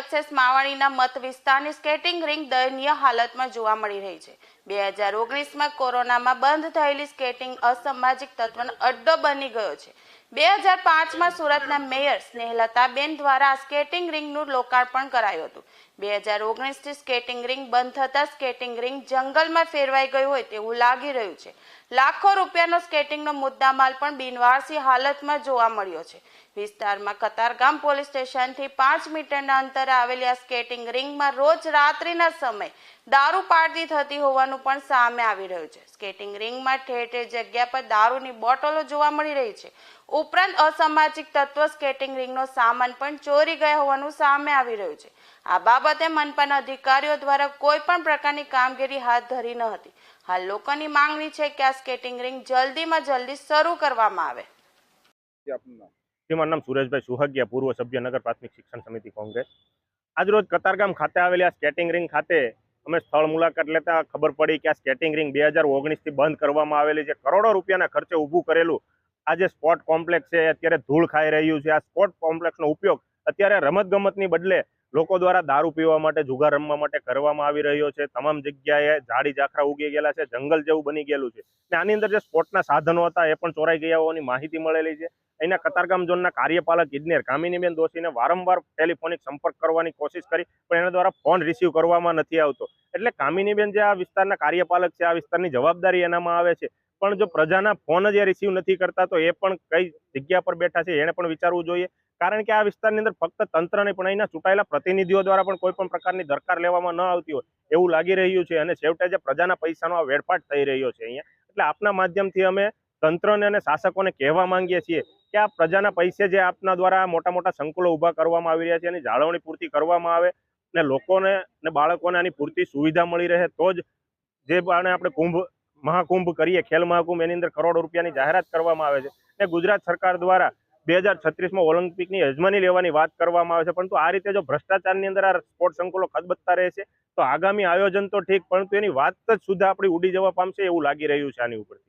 અક્ષેસ માવાણીના મત વિસ્તારની skating ring દયનીય હાલતમાં જોવા મળી રહી છે. બે હજાર ઓગણીસમાં કોરોનામાં બંધ થયેલી સ્કેટિંગ અસામાજિક તત્વનો અડ્ડો બની ગયો છે. બે હજાર પાંચમાં સુરતના મેયર સ્નેહલતાબેન દ્વારા સ્કેટિંગ રિંગનું લોકાર્પણ કરાયું હતું. બે હજાર ઓગણીસથી સ્કેટિંગ રિંગ બંધ થતાં સ્કેટિંગ રિંગ જંગલમાં ફેરવાઈ ગયું હોય તેવું લાગી રહ્યું છે. લાખો રૂપિયાનો સ્કેટિંગનો મુદ્દામાલ પણ બિનવારસી હાલતમાં જોવા મળ્યો છે. વિસ્તારમાં કતારગામ પોલીસ સ્ટેશનથી પાંચ મીટરના અંતરે આવેલી આ સ્કેટિંગ રિંગમાં રોજ રાત્રિના સમય દારૂ પાર્ટી થતી હોવાનું પણ સામે આવી રહ્યું છે. સ્કેટિંગ રિંગમાં ઠેર ઠેર જગ્યા પર દારૂની બોટલો જોવા મળી રહી છે. ઉપરાંત અસામાજિક તત્વ સ્કેટિંગ રિંગનો સામાન પણ ચોરી ગયા હોવાનું સામે આવી રહ્યું છે. આ બાબતે મનપાના અધિકારીઓ દ્વારા કોઈ પણ પ્રકારની કામગીરી હાથ ધરી ન હતી. હાલ લોકોની માંગણી છે કે આ સ્કેટિંગ રિંગ જલ્દીમાં જલ્દી શરૂ કરવામાં આવે. જે આપનું નામ? મારું નામ સુરેશભાઈ સુહાગિયા પૂર્વ સભ્ય નગર પ્રાથમિક શિક્ષણ સમિતિ કોંગ્રેસ. આજરોજ કતારગામ ખાતે આવેલી આ સ્કેટિંગ રિંગ ખાતે અમે સ્થળ મુલાકાત લેતા ખબર પડી કે આ સ્કેટિંગ રિંગ બે હજાર ઓગણીસથી બંધ કરવામાં આવેલી છે. કરોડો રૂપિયાના ખર્ચે ઊભું કરેલું આ જે સ્પોર્ટ કોમ્પ્લેક્સ છે અત્યારે ધૂળ ખાઈ રહ્યું છે. આ સ્પોર્ટ કોમ્પ્લેક્સનો ઉપયોગ અત્યારે રમતગમતની બદલે લોકો દ્વારા દારૂ પીવા માટે, જુગાર રમવા માટે કરવામાં આવી રહ્યો છે. તમામ જગ્યાએ ઝાડી ઝાખરા ઉગી ગયેલા છે, જંગલ જેવું બની ગયેલું છે. ને આની અંદર જે સ્પોર્ટના સાધનો હતા, એ પણ ચોરાઈ ગયા હોવાની માહિતી મળેલી છે. અહીંના કતારગામ ઝોનના કાર્યપાલક ઇજનેર કામિનીબેન દોશીને વારંવાર ટેલિફોનિક સંપર્ક કરવાની કોશિશ કરી, પણ એના દ્વારા ફોન રિસીવ કરવામાં નથી આવતો. એટલે કામિનીબેન જે આ વિસ્તારના કાર્યપાલક છે, આ વિસ્તારની જવાબદારી એનામાં આવે છે. પણ જો પ્રજાના ફોન જ રિસીવ નથી કરતા, તો એ પણ કઈ જગ્યા પર બેઠા છે એને પણ વિચારવું જોઈએ. કારણ કે આ વિસ્તારની અંદર ફક્ત તંત્ર નહીં પણ અહીંના ચૂંટાયેલા પ્રતિનિધિઓ દ્વારા પણ કોઈ પણ પ્રકારની દરકાર લેવામાં ન આવતી હોય એવું લાગી રહ્યું છે અને છેવટે જે પ્રજાના પૈસાનો આ વેડફાટ થઈ રહ્યો છે અહીંયા. એટલે આપના માધ્યમથી અમે તંત્રને અને શાસકોને કહેવા માંગીએ છીએ કે આ પ્રજાના પૈસે જે આપના દ્વારા મોટા મોટા સંકુલો ઊભા કરવામાં આવી રહ્યા છે, એની જાળવણી પૂરતી કરવામાં આવે ને લોકોને ને બાળકોને આની પૂરતી સુવિધા મળી રહે તો જ જે આપણે કુંભ મહાકુંભ કરીએ, ખેલ મહાકુંભ એની અંદર કરોડો રૂપિયાની જાહેરાત કરવામાં આવે છે. ને ગુજરાત સરકાર દ્વારા બે હજાર છત્રીસમાં ઓલિમ્પિકની યજમાની લેવાની વાત કરવામાં આવે છે. પરંતુ આ રીતે જો ભ્રષ્ટાચારની અંદર આ સ્પોર્ટ સંકુલો ખદબદતા રહેશે તો આગામી આયોજન તો ઠીક, પરંતુ એની વાત જ સુધા આપણી ઉડી જવા પામશે એવું લાગી રહ્યું છે આની ઉપરથી.